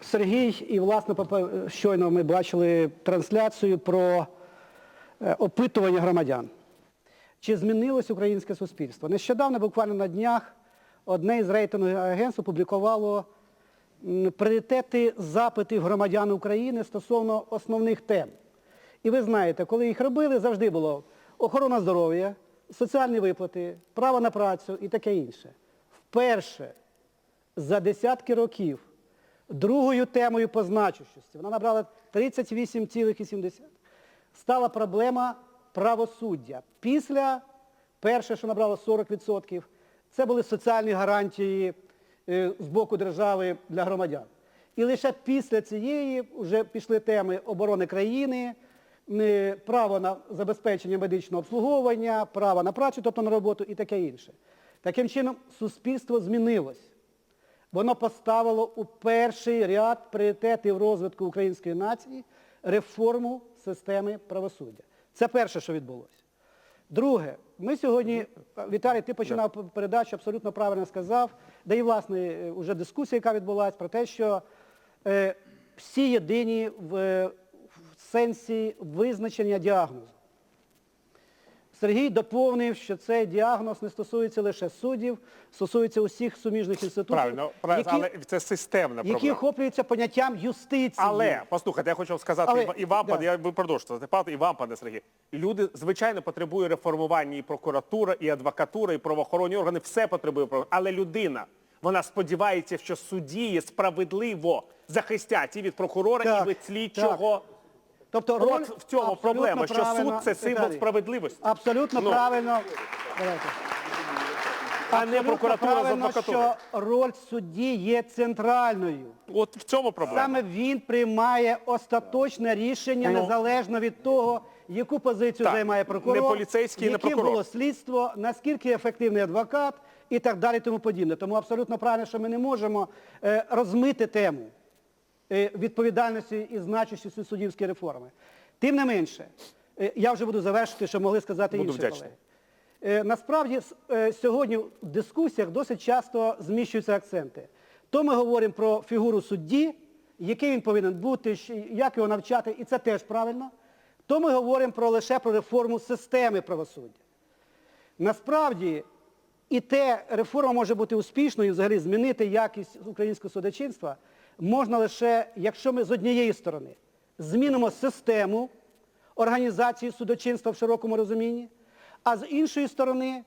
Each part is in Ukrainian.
Сергій, і власне щойно ми бачили трансляцію про е, опитування громадян. Чи змінилось українське суспільство? Нещодавно, буквально на днях, одне із рейтингових агентств опублікувало пріоритети запитів громадян України стосовно основних тем. І ви знаєте, коли їх робили, завжди було охорона здоров'я, соціальні виплати, право на працю і таке інше. Вперше за десятки років другою темою по значущості, вона набрала 38,7, стала проблема правосуддя. Після, перше, що набрало 40%, це були соціальні гарантії е, з боку держави для громадян. І лише після цієї вже пішли теми оборони країни, е, право на забезпечення медичного обслуговування, право на працю, тобто на роботу і таке інше. Таким чином, суспільство змінилось. Воно поставило у перший ряд пріоритетів розвитку української нації реформу системи правосуддя. Це перше, що відбулося. Друге, ми сьогодні, Віталій, ти починав передачу, абсолютно правильно сказав, да і власне вже дискусія, яка відбулася, про те, що е, всі єдині в, в сенсі визначення діагнозу. Сергій доповнив, що цей діагноз не стосується лише суддів, стосується усіх суміжних інститутів, Правильно, які, але це системна які охоплюються поняттям юстиції. Але послухайте, я хочу вам сказати Але, і вам, да. пане, я ви продовжуєте, і вам, пане Сергій. Люди звичайно потребують реформування і прокуратура, і адвокатура, і правоохоронні органи. Все потребує Але людина, вона сподівається, що судді справедливо захистять і від прокурора, Так, і від слідчого. Тобто От роль в цьому проблема, що суд це символ справедливості. Абсолютно Ну. правильно. Давайте. А не прокуратура з правильно, адвокатурою. що роль судді є центральною. От в цьому проблема. Саме він приймає остаточне рішення, Ну. незалежно від того, яку позицію Так, займає прокурор, не поліцейський, не прокурор. було слідство, наскільки ефективний адвокат і так далі, тому подібне. Тому абсолютно правильно, що ми не можемо е, розмити тему відповідальності і значущості суддівської реформи. Тим не менше, е, я вже буду завершити, щоб могли сказати Буду інші вдячний. колеги. Е, Насправді е, сьогодні в дискусіях досить часто зміщуються акценти. То ми говоримо про фігуру судді, який він повинен бути, як його навчати, і це теж правильно. То ми говоримо про лише про реформу системи правосуддя. Насправді, і те реформа може бути успішною, взагалі змінити якість українського судочинства можна лише, якщо ми з однієї сторони змінимо систему організації судочинства в широкому розумінні, а з іншої сторони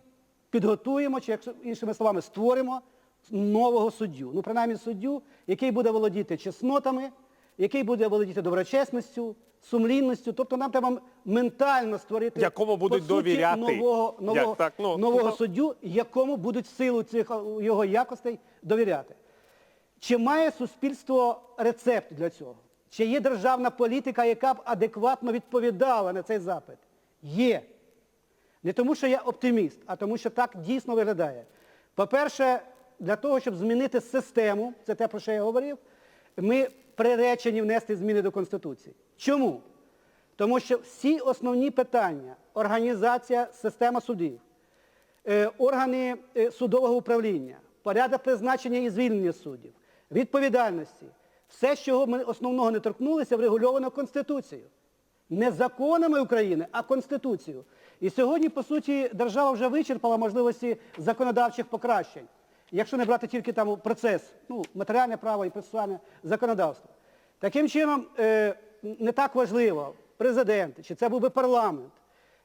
підготуємо, чи якщо іншими словами, створимо нового суддю. Ну, принаймні суддю, який буде володіти чеснотами, який буде володіти доброчесністю, сумлінністю. Тобто нам треба ментально створити Якому будуть по суті, довіряти. нового, нового, Як так? Ну, нового ну, суддю, якому будуть в силу цих його якостей довіряти. Чи має суспільство рецепт для цього? Чи є державна політика, яка б адекватно відповідала на цей запит? Є. Не тому, що я оптиміст, а тому, що так дійсно виглядає. По-перше, для того, щоб змінити систему, це те, про що я говорив, ми приречені внести зміни до Конституції. Чому? Тому що всі основні питання, організація, система судів, е, органи е, судового управління, порядок призначення і звільнення суддів, відповідальності, все, чого ми основного не торкнулися, врегульовано Конституцією. Не законами України, а Конституцією. І сьогодні, по суті, держава вже вичерпала можливості законодавчих покращень. Якщо не брати тільки там процес, ну, матеріальне право і процесуальне законодавство. Таким чином, е, не так важливо, президент, чи це був би парламент,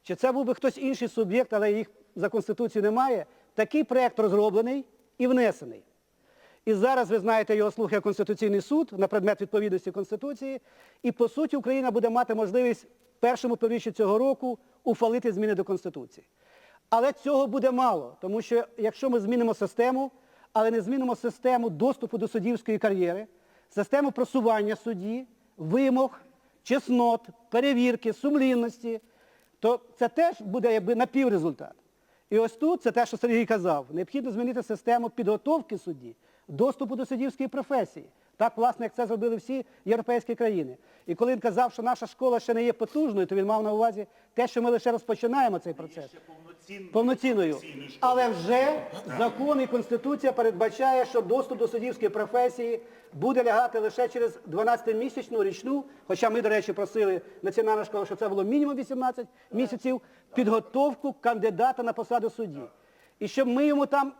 чи це був би хтось інший суб'єкт, але їх за Конституцією немає, такий проєкт розроблений і внесений. І зараз, ви знаєте, його слухає Конституційний суд на предмет відповідності Конституції. І, по суті, Україна буде мати можливість в першому півріччі цього року ухвалити зміни до Конституції. Але цього буде мало, тому що якщо ми змінимо систему, але не змінимо систему доступу до суддівської кар'єри, систему просування судді, вимог, чеснот, перевірки, сумлінності, то це теж буде якби напіврезультат. І ось тут, це те, що Сергій казав, необхідно змінити систему підготовки судді, доступу до суддівської професії. Так, власне, як це зробили всі європейські країни. І коли він казав, що наша школа ще не є потужною, то він мав на увазі те, що ми лише розпочинаємо цей процес. повноцінною. Але вже закон і Конституція передбачає, що доступ до суддівської професії буде лягати лише через 12-місячну річну, хоча ми, до речі, просили Національну школу, щоб це було мінімум 18 місяців, підготовку кандидата на посаду судді. І щоб ми йому там...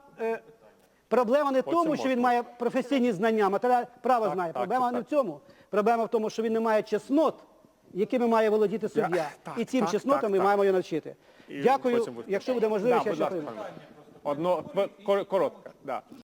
Проблема не в тому, що він має професійні знання, матеріал право знає. Проблема не в цьому. Проблема в тому, що він не має чеснот, якими має володіти суддя. І цим чеснотам ми маємо його навчити. Дякую. Якщо буде можливість, я ще прийму. Одно коротко. Да.